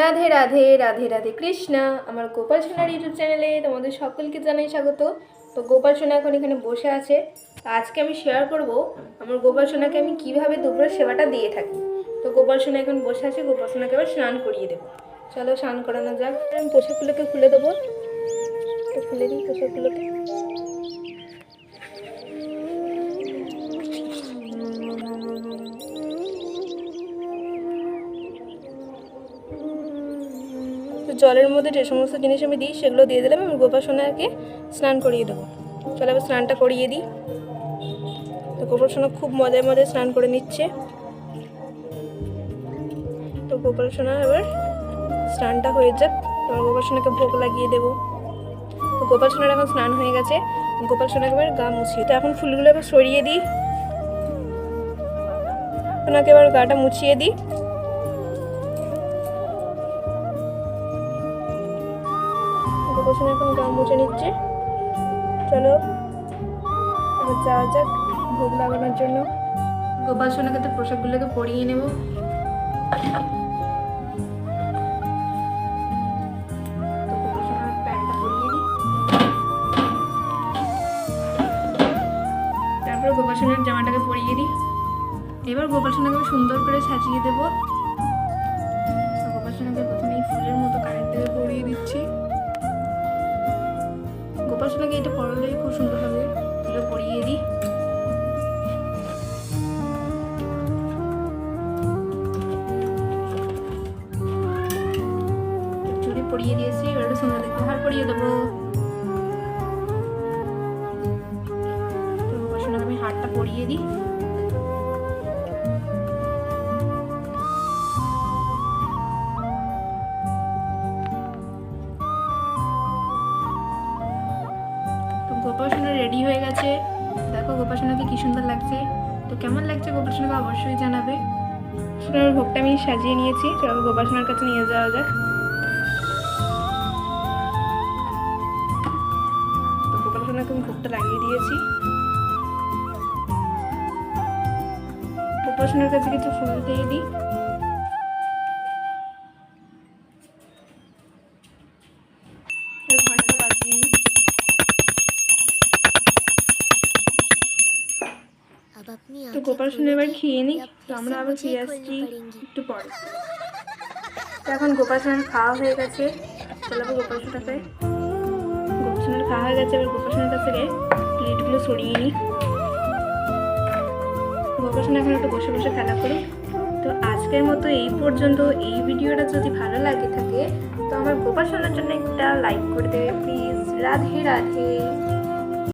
রাধে রাধে রাধে রাধে কৃষ্ণা। আমার গোপাল সোনার ইউটিউব চ্যানেলে তোমাদের সকলকে জানাই স্বাগত। তো গোপাল সোনা এখন এখানে বসে আছে। আজকে আমি শেয়ার করব আমার গোপাল সোনাকে আমি কীভাবে দুপুরের সেবাটা দিয়ে থাকি। তো গোপাল সোনা এখন বসে আছে, গোপাল সোনাকে আবার স্নান করিয়ে দেবো। চলো স্নান করানো যাক। আমি পোশাকগুলোকে খুলে দেবো। খুলে দিই পোশাকগুলোকে জলের মধ্যে যে সমস্ত জিনিস আমি দিই, সেগুলো দিয়ে দিলাম। আমি গোপাল সোনাকে স্নান করিয়ে দেবো। চলো আবার স্নানটা করিয়ে দিই। তো গোপাল সোনা খুব মজায় মজায় স্নান করে নিচ্ছে। তো গোপাল সোনা এবার স্নানটা হয়ে যাক। এবার গোপাল সোনাকে ভোগ লাগিয়ে দেবো। তো গোপাল সোনার এখন স্নান হয়ে গেছে। গোপাল সোনাকে এবার গা মুছিয়ে তো এখন ফুলগুলো এবার সরিয়ে দিই। ওনাকে এবার গাটা মুছিয়ে দিই। সোনা এখন গা মুছে নিচ্ছে। চলো, এবার যাওয়া যাক ভোগ লাগানোর জন্য। গোপাল সোনাকে তো পোশাকগুলোকে পরিয়ে নেব। তো গোপাল সোনার তারপর জামাটাকে পরিয়ে দিই। এবার গোপাল সোনাকে সুন্দর করে সাজিয়ে দেবো। গোপাল সোনাকে প্রথমে ফুলের মতো কানেরটাকে পরিয়ে দিচ্ছি। লাগে এটা পরালেই খুব সুন্দর লাগে তুলে পরিয়ে দিই। চুড়ি পরিয়ে দিয়েছি, এবার একটা সুন্দর দেখতে হার পরিয়ে দেবো। তো সোনাকে আমি হারটা পরিয়ে দিই। তো গোপাল সোনা রেডি হয়ে গেছে। দেখো গোপাল সোনাকে কি সুন্দর লাগছে। তো কেমন লাগছে গোপাল সোনাকে অবশ্যই জানাবে। সোনার ভোগটা আমি সাজিয়ে নিয়েছি। চলো গোপাল সোনার কাছে নিয়ে যাওয়া যাক। তো গোপাল সোনাকে আমি ভোগটা লাগিয়ে দিয়েছি। গোপাল সোনার কাছে কিছু ফুল দিয়ে দিই। তো গোপাল সোনা এবার খেয়ে নিই তো আমরা আবার ফিরে আসছি একটু পরে। তো এখন গোপাল সোনার খাওয়া হয়ে গেছে। চলো আবার গোপাল সোনাকে গোপাল সোনার খাওয়া হয়ে গেছে এবার গোপাল সোনার কাছ প্লেটগুলো সরিয়ে নিই। গোপাল সোনা এখন একটু বসে বসে খেলা করি। তো আজকের মতো এই পর্যন্ত। এই ভিডিওটা যদি ভালো লাগে থাকে তো আমার গোপাল সোনার জন্য একটা লাইক করে দেবে প্লিজ রাধে রাধে।